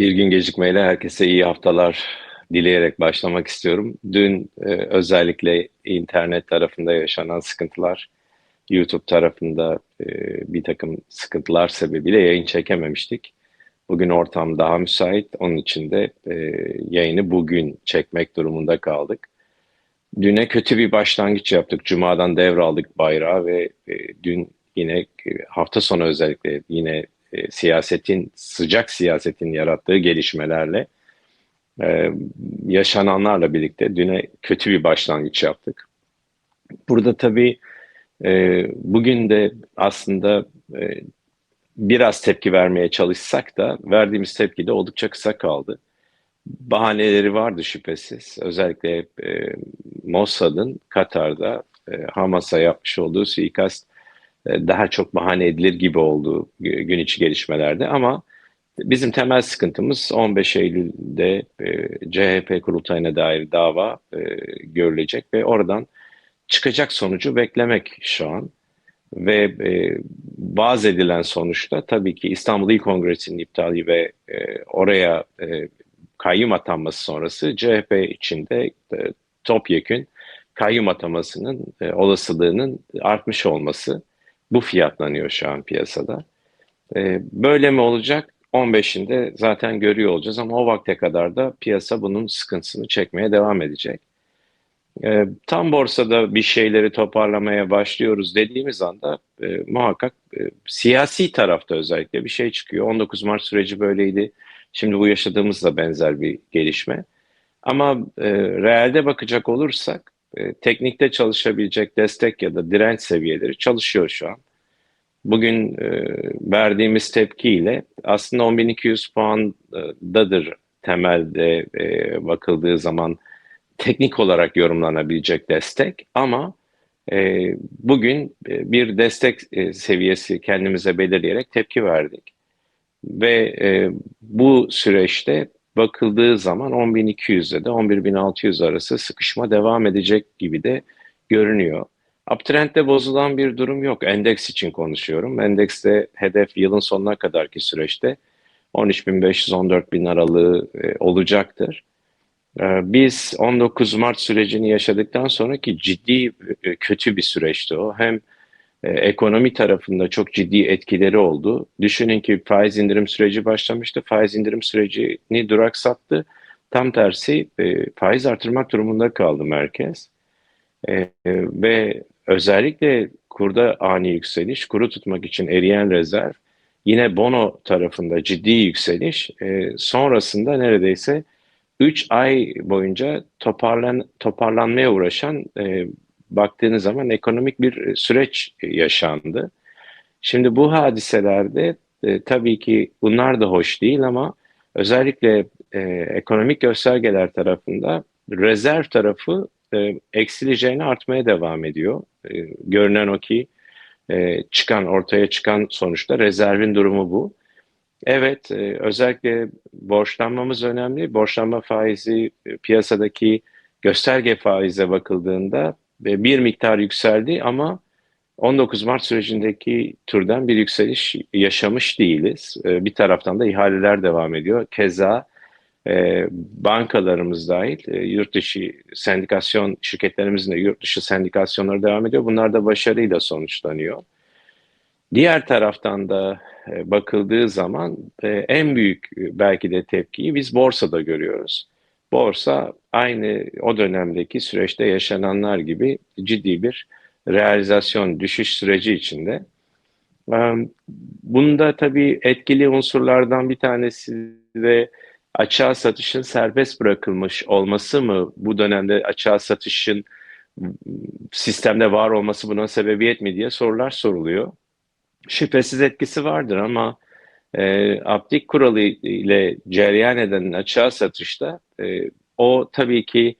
Bir gün gecikmeyle herkese iyi haftalar dileyerek başlamak istiyorum. Dün e, özellikle internet tarafında yaşanan sıkıntılar, YouTube tarafında e, bir takım sıkıntılar sebebiyle yayın çekememiştik. Bugün ortam daha müsait. Onun için de e, yayını bugün çekmek durumunda kaldık. Düne kötü bir başlangıç yaptık. Cuma'dan devraldık bayrağı ve e, dün yine e, hafta sonu özellikle yine e, siyasetin, sıcak siyasetin yarattığı gelişmelerle e, yaşananlarla birlikte düne kötü bir başlangıç yaptık. Burada tabii e, bugün de aslında e, biraz tepki vermeye çalışsak da verdiğimiz tepki de oldukça kısa kaldı. Bahaneleri vardı şüphesiz. Özellikle e, Mossad'ın Katar'da e, Hamas'a yapmış olduğu suikast daha çok bahane edilir gibi oldu gün içi gelişmelerde ama bizim temel sıkıntımız 15 Eylül'de e, CHP kurultayına dair dava e, görülecek ve oradan çıkacak sonucu beklemek şu an. Ve e, edilen sonuçta tabii ki İstanbul İl Kongresi'nin iptali ve e, oraya e, kayyum atanması sonrası CHP içinde e, topyekün kayyum atamasının e, olasılığının artmış olması bu fiyatlanıyor şu an piyasada. E, böyle mi olacak? 15'inde zaten görüyor olacağız ama o vakte kadar da piyasa bunun sıkıntısını çekmeye devam edecek. E, tam borsada bir şeyleri toparlamaya başlıyoruz dediğimiz anda e, muhakkak e, siyasi tarafta özellikle bir şey çıkıyor. 19 Mart süreci böyleydi. Şimdi bu yaşadığımız da benzer bir gelişme. Ama e, realde bakacak olursak e, teknikte çalışabilecek destek ya da direnç seviyeleri çalışıyor şu an. Bugün e, verdiğimiz tepkiyle aslında 10.200 puandadır temelde e, bakıldığı zaman teknik olarak yorumlanabilecek destek ama bugün bir destek seviyesi kendimize belirleyerek tepki verdik. Ve e, bu süreçte bakıldığı zaman 10.200 ile de 11.600 arası sıkışma devam edecek gibi de görünüyor. Uptrend'de bozulan bir durum yok. Endeks için konuşuyorum. Endekste hedef yılın sonuna kadarki süreçte 13.500-14.000 aralığı e, olacaktır. E, biz 19 Mart sürecini yaşadıktan sonraki ciddi e, kötü bir süreçti o. Hem e, ekonomi tarafında çok ciddi etkileri oldu. Düşünün ki faiz indirim süreci başlamıştı. Faiz indirim sürecini duraksattı. Tam tersi e, faiz artırmak durumunda kaldı merkez. E, ve özellikle kurda ani yükseliş, kuru tutmak için eriyen rezerv, yine bono tarafında ciddi yükseliş, e, sonrasında neredeyse 3 ay boyunca toparlan, toparlanmaya uğraşan e, baktığınız zaman ekonomik bir süreç yaşandı. Şimdi bu hadiselerde e, tabii ki bunlar da hoş değil ama özellikle e, ekonomik göstergeler tarafında rezerv tarafı e, eksileceğini artmaya devam ediyor. E, görünen o ki e, çıkan ortaya çıkan sonuçta rezervin durumu bu. Evet e, özellikle borçlanmamız önemli. Borçlanma faizi e, piyasadaki gösterge faize bakıldığında ve bir miktar yükseldi ama 19 Mart sürecindeki türden bir yükseliş yaşamış değiliz. E, bir taraftan da ihaleler devam ediyor. Keza e, bankalarımız dahil e, yurt dışı sendikasyon şirketlerimizin de yurt dışı sendikasyonları devam ediyor. Bunlar da başarıyla sonuçlanıyor. Diğer taraftan da e, bakıldığı zaman en büyük belki de tepkiyi biz borsada görüyoruz. Borsa aynı o dönemdeki süreçte yaşananlar gibi ciddi bir realizasyon düşüş süreci içinde. Bunda tabii etkili unsurlardan bir tanesi de açığa satışın serbest bırakılmış olması mı bu dönemde açığa satışın sistemde var olması buna sebebiyet mi diye sorular soruluyor. Şüphesiz etkisi vardır ama e, aptik kuralı ile cereyan eden açığa satışta e, o tabii ki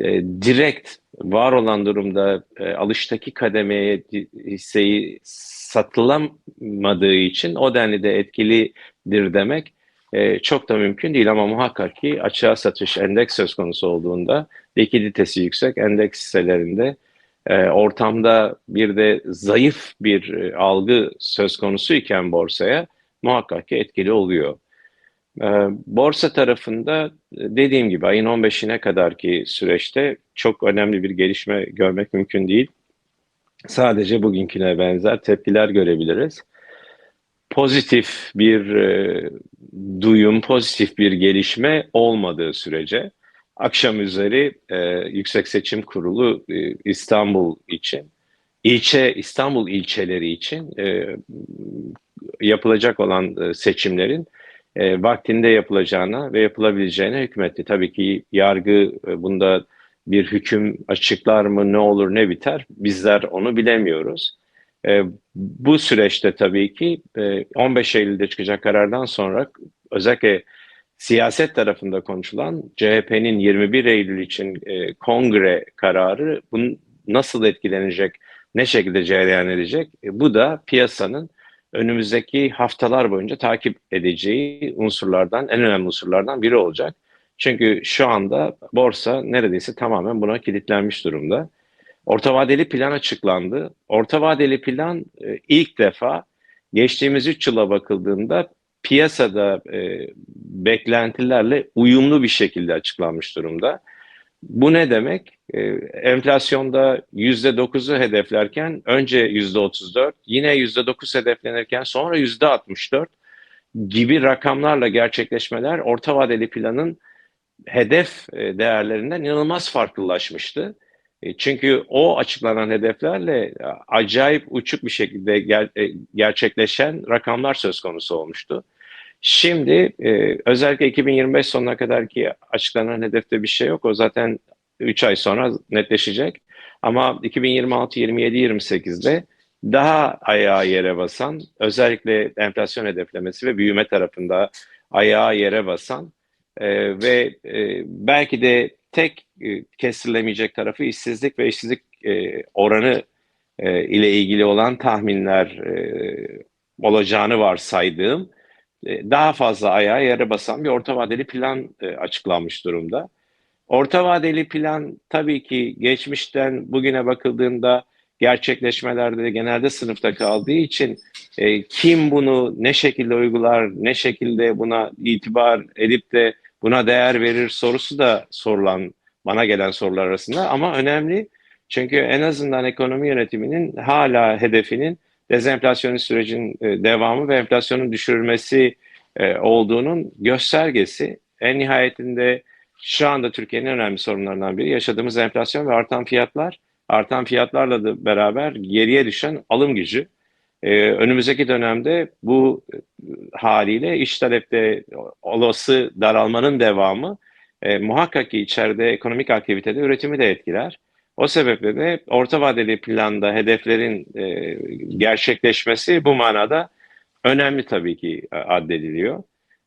e, direkt var olan durumda e, alıştaki kademeye hisseyi satılamadığı için o denli de etkilidir demek e, çok da mümkün değil. Ama muhakkak ki açığa satış endeks söz konusu olduğunda likiditesi yüksek endeks hisselerinde e, ortamda bir de zayıf bir e, algı söz konusu iken borsaya muhakkak ki etkili oluyor. Ee, borsa tarafında e, dediğim gibi ayın 15'ine kadar ki süreçte çok önemli bir gelişme görmek mümkün değil. Sadece bugünküne benzer tepkiler görebiliriz. Pozitif bir e, duyum, pozitif bir gelişme olmadığı sürece akşam üzeri e, Yüksek Seçim Kurulu İstanbul için, ilçe İstanbul ilçeleri için e, yapılacak olan e, seçimlerin e, vaktinde yapılacağına ve yapılabileceğine hükmetti. Tabii ki yargı e, bunda bir hüküm açıklar mı ne olur ne biter bizler onu bilemiyoruz. Bu süreçte tabii ki e, 15 Eylül'de çıkacak karardan sonra özellikle siyaset tarafında konuşulan CHP'nin 21 Eylül için kongre kararı bunun nasıl etkilenecek, ne şekilde cereyan edecek? Bu da piyasanın önümüzdeki haftalar boyunca takip edeceği unsurlardan, en önemli unsurlardan biri olacak. Çünkü şu anda borsa neredeyse tamamen buna kilitlenmiş durumda. Orta vadeli plan açıklandı. Orta vadeli plan e, ilk defa geçtiğimiz 3 yıla bakıldığında piyasada e, beklentilerle uyumlu bir şekilde açıklanmış durumda. Bu ne demek? E, enflasyonda %9'u hedeflerken önce %34, yine %9 hedeflenirken sonra %64 gibi rakamlarla gerçekleşmeler orta vadeli planın hedef e, değerlerinden inanılmaz farklılaşmıştı. E, çünkü o açıklanan hedeflerle acayip uçuk bir şekilde ger e, gerçekleşen rakamlar söz konusu olmuştu. Şimdi e, özellikle 2025 sonuna kadar ki açıklanan hedefte bir şey yok. O zaten 3 ay sonra netleşecek. Ama 2026, 27, 28'de daha ayağı yere basan, özellikle enflasyon hedeflemesi ve büyüme tarafında ayağı yere basan e, ve e, belki de tek e, kestirilemeyecek tarafı işsizlik ve işsizlik e, oranı e, ile ilgili olan tahminler e, olacağını varsaydığım daha fazla ayağa yere basan bir orta vadeli plan e, açıklanmış durumda. Orta vadeli plan tabii ki geçmişten bugüne bakıldığında gerçekleşmelerde genelde sınıfta kaldığı için e, kim bunu ne şekilde uygular, ne şekilde buna itibar edip de buna değer verir sorusu da sorulan, bana gelen sorular arasında ama önemli. Çünkü en azından ekonomi yönetiminin hala hedefinin dezenflasyonist sürecin e, devamı ve enflasyonun düşürülmesi e, olduğunun göstergesi. En nihayetinde şu anda Türkiye'nin önemli sorunlarından biri yaşadığımız enflasyon ve artan fiyatlar. Artan fiyatlarla da beraber geriye düşen alım gücü. Ee, önümüzdeki dönemde bu haliyle iş talepte olası daralmanın devamı e, muhakkak ki içeride ekonomik aktivitede üretimi de etkiler. O sebeple de orta vadeli planda hedeflerin e, gerçekleşmesi bu manada önemli tabii ki e, addediliyor.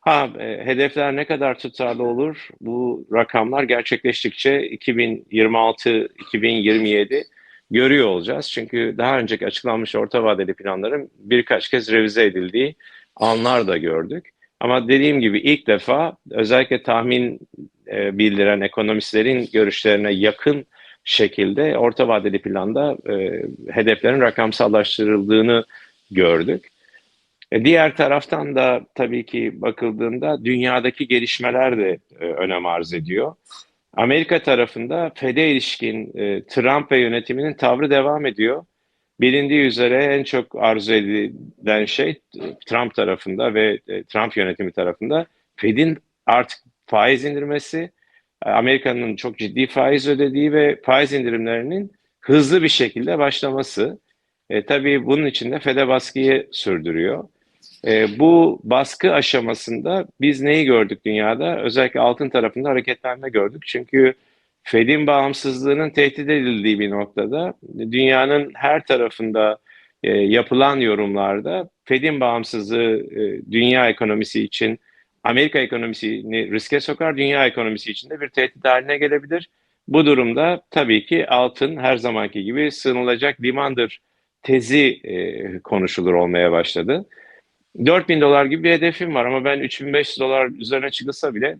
Ha e, hedefler ne kadar tutarlı olur? Bu rakamlar gerçekleştikçe 2026-2027 görüyor olacağız. Çünkü daha önceki açıklanmış orta vadeli planların birkaç kez revize edildiği anlar da gördük. Ama dediğim gibi ilk defa özellikle tahmin e, bildiren ekonomistlerin görüşlerine yakın şekilde orta vadeli planda e, hedeflerin rakamsallaştırıldığını gördük. E, diğer taraftan da tabii ki bakıldığında dünyadaki gelişmeler de e, önem arz ediyor. Amerika tarafında FED'e ilişkin e, Trump ve yönetiminin tavrı devam ediyor. Bilindiği üzere en çok arzu edilen şey Trump tarafında ve Trump yönetimi tarafında Fed'in artık faiz indirmesi, Amerika'nın çok ciddi faiz ödediği ve faiz indirimlerinin hızlı bir şekilde başlaması. E, tabii bunun için de FED'e baskıyı sürdürüyor. E, bu baskı aşamasında biz neyi gördük dünyada? Özellikle altın tarafında hareketlenme gördük. Çünkü Fed'in bağımsızlığının tehdit edildiği bir noktada dünyanın her tarafında e, yapılan yorumlarda Fed'in bağımsızlığı e, dünya ekonomisi için Amerika ekonomisini riske sokar, dünya ekonomisi için de bir tehdit haline gelebilir. Bu durumda tabii ki altın her zamanki gibi sığınılacak limandır tezi e, konuşulur olmaya başladı. 4000 dolar gibi bir hedefim var ama ben 3500 dolar üzerine çıkılsa bile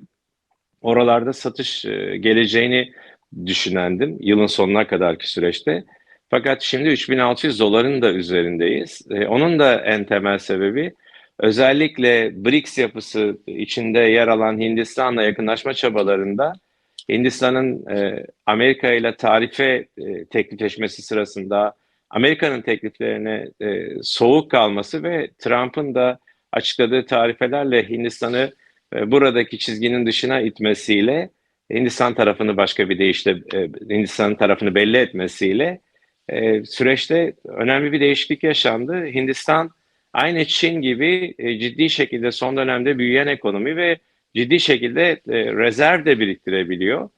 oralarda satış e, geleceğini düşünendim yılın sonuna kadarki süreçte. Fakat şimdi 3600 doların da üzerindeyiz. E, onun da en temel sebebi özellikle BRICS yapısı içinde yer alan Hindistan'la yakınlaşma çabalarında Hindistan'ın e, Amerika ile tarife e, teklifleşmesi sırasında Amerika'nın tekliflerine e, soğuk kalması ve Trump'ın da açıkladığı tarifelerle Hindistan'ı e, buradaki çizginin dışına itmesiyle Hindistan tarafını başka bir deyişle e, Hindistan tarafını belli etmesiyle e, süreçte önemli bir değişiklik yaşandı. Hindistan aynı Çin gibi e, ciddi şekilde son dönemde büyüyen ekonomi ve ciddi şekilde e, rezerv de biriktirebiliyor.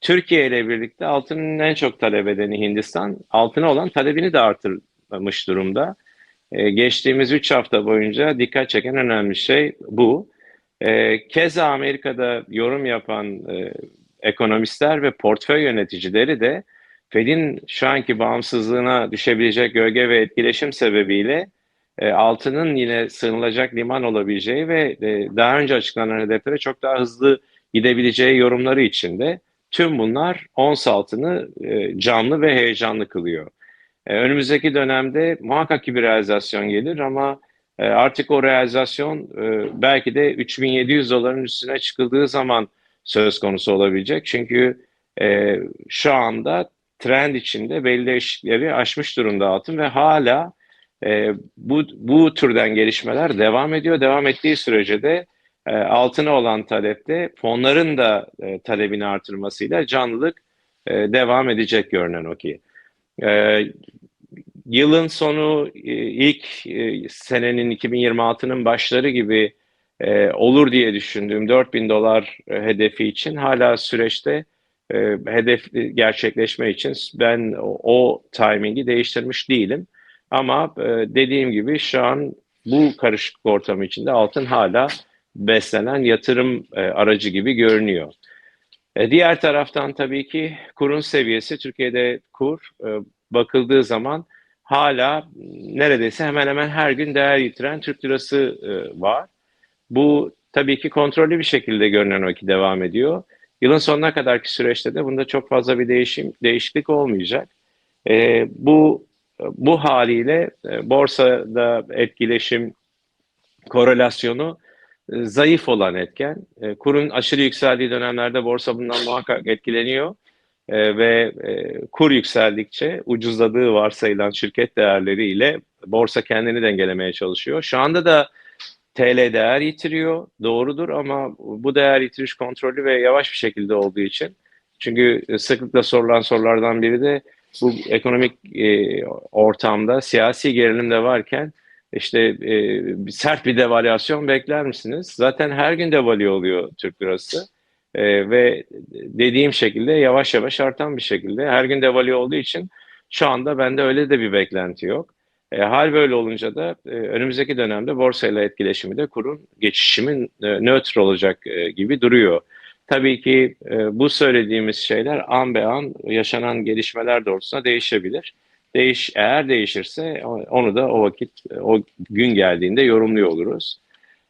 Türkiye ile birlikte altının en çok talep edeni Hindistan, altına olan talebini de artırmış durumda. E, geçtiğimiz 3 hafta boyunca dikkat çeken önemli şey bu. E, keza Amerika'da yorum yapan e, ekonomistler ve portföy yöneticileri de Fed'in şu anki bağımsızlığına düşebilecek gölge ve etkileşim sebebiyle e, altının yine sığınılacak liman olabileceği ve e, daha önce açıklanan hedeflere çok daha hızlı gidebileceği yorumları içinde tüm bunlar ons altını e, canlı ve heyecanlı kılıyor. E, önümüzdeki dönemde muhakkak ki bir realizasyon gelir ama e, artık o realizasyon e, belki de 3700 doların üstüne çıkıldığı zaman söz konusu olabilecek. Çünkü e, şu anda trend içinde belli değişiklikleri aşmış durumda altın ve hala e, bu, bu türden gelişmeler devam ediyor. Devam ettiği sürece de e, altına olan talepte fonların da e, talebini artırmasıyla canlılık e, devam edecek görünen o ki. E, yılın sonu e, ilk e, senenin 2026'nın başları gibi e, olur diye düşündüğüm 4000 dolar e, hedefi için hala süreçte e, hedef gerçekleşme için ben o, o timingi değiştirmiş değilim. Ama e, dediğim gibi şu an bu karışık ortam içinde altın hala beslenen yatırım e, aracı gibi görünüyor. E, diğer taraftan tabii ki kurun seviyesi Türkiye'de kur bakıldığı zaman hala neredeyse hemen hemen her gün değer yitiren Türk lirası var. Bu tabii ki kontrollü bir şekilde görünen o ki devam ediyor. Yılın sonuna kadarki süreçte de bunda çok fazla bir değişim değişiklik olmayacak. E, bu bu haliyle e, borsada etkileşim korelasyonu e, zayıf olan etken. E, kurun aşırı yükseldiği dönemlerde borsa bundan muhakkak etkileniyor ve kur yükseldikçe ucuzladığı varsayılan şirket değerleriyle borsa kendini dengelemeye çalışıyor. Şu anda da TL değer yitiriyor, doğrudur ama bu değer yitiriş kontrolü ve yavaş bir şekilde olduğu için çünkü sıklıkla sorulan sorulardan biri de bu ekonomik e, ortamda siyasi gerilim de varken işte e, sert bir devalüasyon bekler misiniz? Zaten her gün devalü oluyor Türk lirası. E, ve dediğim şekilde yavaş yavaş artan bir şekilde her gün devalü olduğu için şu anda bende öyle de bir beklenti yok. E, hal böyle olunca da e, önümüzdeki dönemde borsayla etkileşimi de kurun geçişimin e, nötr olacak e, gibi duruyor. Tabii ki e, bu söylediğimiz şeyler an be an yaşanan gelişmeler doğrultusunda değişebilir. Değiş, eğer değişirse onu da o vakit, o gün geldiğinde yorumluyor oluruz.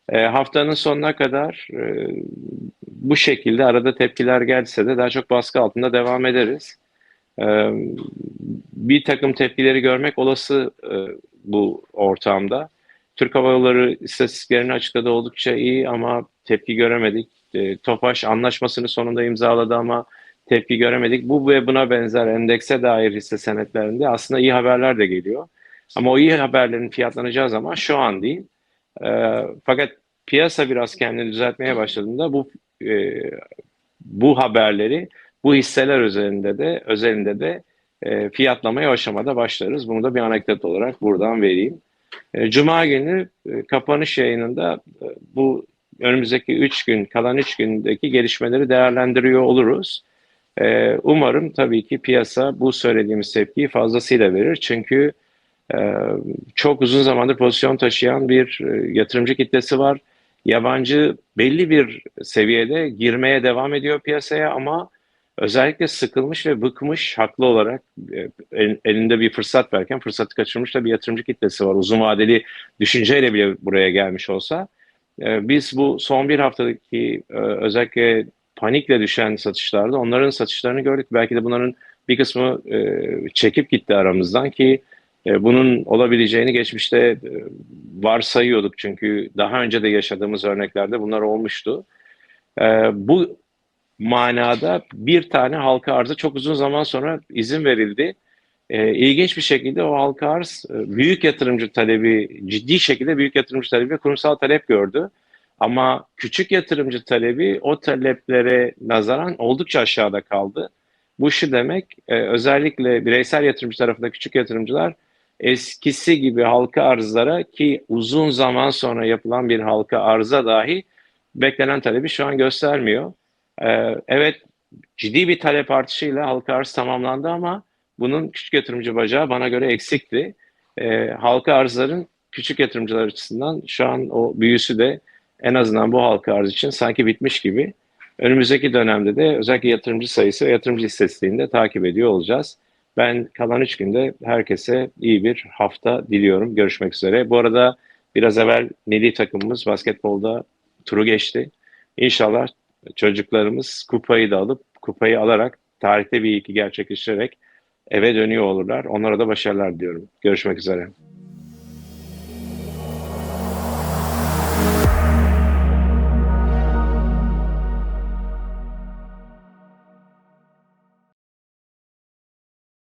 E, haftanın sonuna kadar e, bu şekilde arada tepkiler gelse de daha çok baskı altında devam ederiz. E, bir takım tepkileri görmek olası e, bu ortamda. Türk Hava Yolları istatistiklerini açıkladı oldukça iyi ama tepki göremedik. E, Tofaş anlaşmasını sonunda imzaladı ama tepki göremedik. Bu ve buna benzer endekse dair hisse senetlerinde aslında iyi haberler de geliyor. Ama o iyi haberlerin fiyatlanacağı zaman şu an değil. E, fakat piyasa biraz kendini düzeltmeye başladığında bu e, bu haberleri bu hisseler üzerinde de özelinde de e, fiyatlamaya aşamada başlarız. Bunu da bir anekdot olarak buradan vereyim. E, Cuma günü e, kapanış yayınında e, bu önümüzdeki 3 gün, kalan 3 gündeki gelişmeleri değerlendiriyor oluruz. Ee, umarım tabii ki piyasa bu söylediğimiz tepkiyi fazlasıyla verir. Çünkü e, çok uzun zamandır pozisyon taşıyan bir e, yatırımcı kitlesi var. Yabancı belli bir seviyede girmeye devam ediyor piyasaya ama özellikle sıkılmış ve bıkmış haklı olarak e, elinde bir fırsat verken fırsatı kaçırmış da bir yatırımcı kitlesi var. Uzun vadeli düşünceyle bile buraya gelmiş olsa ee, biz bu son bir haftadaki e, özellikle panikle düşen satışlarda onların satışlarını gördük. Belki de bunların bir kısmı e, çekip gitti aramızdan ki E, bunun olabileceğini geçmişte e, varsayıyorduk çünkü daha önce de yaşadığımız örneklerde bunlar olmuştu. Bu manada bir tane halka arza çok uzun zaman sonra izin verildi. E, ilginç bir şekilde o halka arz e, büyük yatırımcı talebi, ciddi şekilde büyük yatırımcı talebi ve kurumsal talep gördü. Ama küçük yatırımcı talebi o taleplere nazaran oldukça aşağıda kaldı. Bu şu demek, e, özellikle bireysel yatırımcı tarafında küçük yatırımcılar eskisi gibi halka arzlara ki uzun zaman sonra yapılan bir halka arza dahi beklenen talebi şu an göstermiyor. Ee, evet ciddi bir talep artışıyla halka arz tamamlandı ama bunun küçük yatırımcı bacağı bana göre eksikti. Ee, halka arzların küçük yatırımcılar açısından şu an o büyüsü de en azından bu halka arz için sanki bitmiş gibi. Önümüzdeki dönemde de özellikle yatırımcı sayısı ve yatırımcı istatistiğini de takip ediyor olacağız. Ben kalan üç günde herkese iyi bir hafta diliyorum. Görüşmek üzere. Bu arada biraz evvel milli takımımız basketbolda turu geçti. İnşallah çocuklarımız kupayı da alıp kupayı alarak tarihte bir iki gerçekleştirerek eve dönüyor olurlar. Onlara da başarılar diliyorum. Görüşmek üzere.